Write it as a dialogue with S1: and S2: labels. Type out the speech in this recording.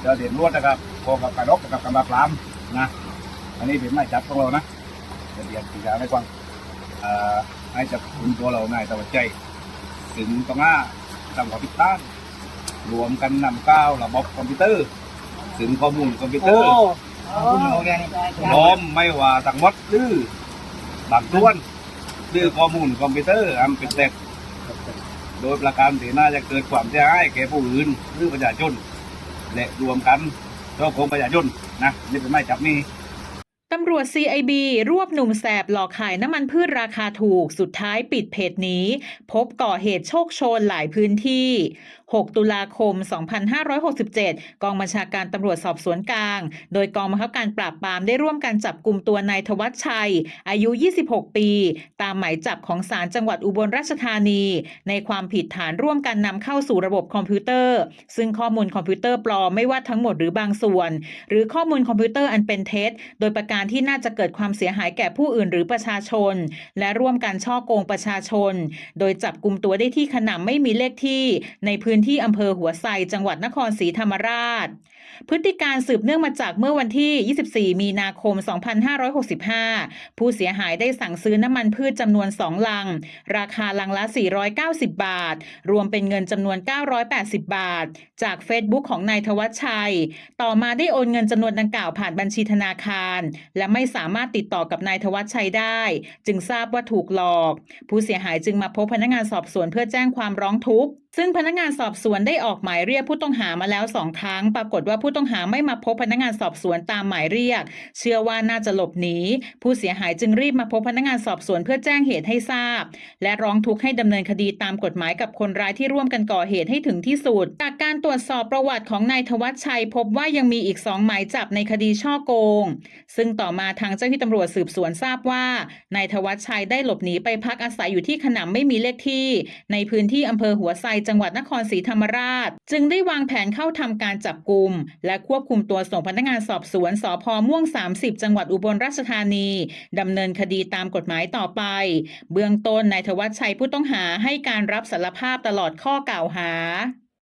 S1: เจ้าเด่นรวดนะครับกองกับกระดกกับกำลังปรามนะ อันนี้เป็นไม้จับของเรานะเดี๋ยวเดี๋ยวตีกาให้ฟังอ่อให้จับคุมตัวเรานายตะวันใจ ถึงตรงหน้าทำความผิดพลาดรวมกันนำก้าวระบบคอมพิวเตอร์ ถึงข้อมูลคอมพิวเตอร์
S2: คุณโอเคนี่
S1: พร้อมไม่ว่าทั้งหมดหรือบางส่วนหรือข้อมูลคอมพิวเตอร์อันเป็นเท็จโดยประการที่น่าจะเกิดความเสียหายแก่ผู้อื่นหรือประชาชน และรวมกันช่อโกงประชาชนนะนี่เป็นไม้จับนี่
S3: ตำรวจ CIB รวบหนุ่มแสบหลอกขายน้ำมันพืชราคาถูก สุดท้ายปิดเพจนี้ พบก่อเหตุโชคโชนหลายพื้นที่ 6 ตุลาคม 2567 กองบัญชาการตำรวจสอบสวนกลาง โดยกองบังคับการปราบปรามได้ร่วมกันจับกลุ่มตัวนายธวัชชัย อายุ 26 ปี ตามหมายจับของศาลจังหวัดอุบลราชธานี ในความผิดฐานร่วมกันนำเข้าสู่ระบบคอมพิวเตอร์ ซึ่งข้อมูลคอมพิวเตอร์ปลอมไม่ว่าทั้งหมดหรือบางส่วน หรือข้อมูลคอมพิวเตอร์อันเป็นเท็จ โดยประการที่น่าจะเกิดความเสียหายแก่ผู้อื่นหรือประชาชน และร่วมกันช่อโกงประชาชน โดยจับกลุ่มตัวได้ที่ขนำไม่มีเลขที่ในพื้นที่อำเภอหัวไซจังหวัดนครศรีธรรมราช พฤติการสืบเนื่องมาจากเมื่อวันที่ 24 มีนาคม 2565 ผู้เสียหายได้สั่งซื้อน้ำมันพืชจำนวน 2 ลัง ราคาลังละ 490 บาท รวมเป็นเงินจำนวน 980 บาท จากเฟซบุ๊กของนายธวัชชัย ต่อมาได้โอนเงินจำนวนดังกล่าวผ่านบัญชีธนาคาร และไม่สามารถติดต่อกับนายธวัชชัยได้ จึงทราบว่าถูกหลอก ผู้เสียหายจึงมาพบพนักงานสอบสวนเพื่อแจ้งความร้องทุกข์ซึ่งพนักงานสอบสวนได้ออกหมายเรียกผู้ต้องหามาแล้วสองครั้ง ปรากฏว่าผู้ต้องหาไม่มาพบพนักงานสอบสวนตามหมายเรียก เชื่อว่าน่าจะหลบหนีผู้เสียหายจึงรีบมาพบพนักงานสอบสวนเพื่อแจ้งเหตุให้ทราบ และร้องทุกข์ให้ดำเนินคดีตามกฎหมายกับคนร้ายที่ร่วมกันก่อเหตุให้ถึงที่สุด จากการตรวจสอบประวัติของนายธวัชชัย พบว่ายังมีอีกสองหมายจับในคดีช่อโกง ซึ่งต่อมาทางเจ้าหน้าที่ตำรวจสืบสวนทราบว่านายธวัชชัยได้หลบหนีไปพักอาศัยอยู่ที่ขนำไม่มีเลขที่ ในพื้นที่อำเภอหัวไซจังหวัดนครศรีธรรมราช จึงได้วางแผนเข้าทำการจับกลุ่มและควบคุมตัวส่งพนักงานสอบสวนสพม่วง 30 จังหวัดอุบลราชธานีดำเนินคดีตามกฎหมายต่อไป เบื้องต้นนายธวัชชัยผู้ต้องหาให้การรับสารภาพตลอดข้อกล่าวหา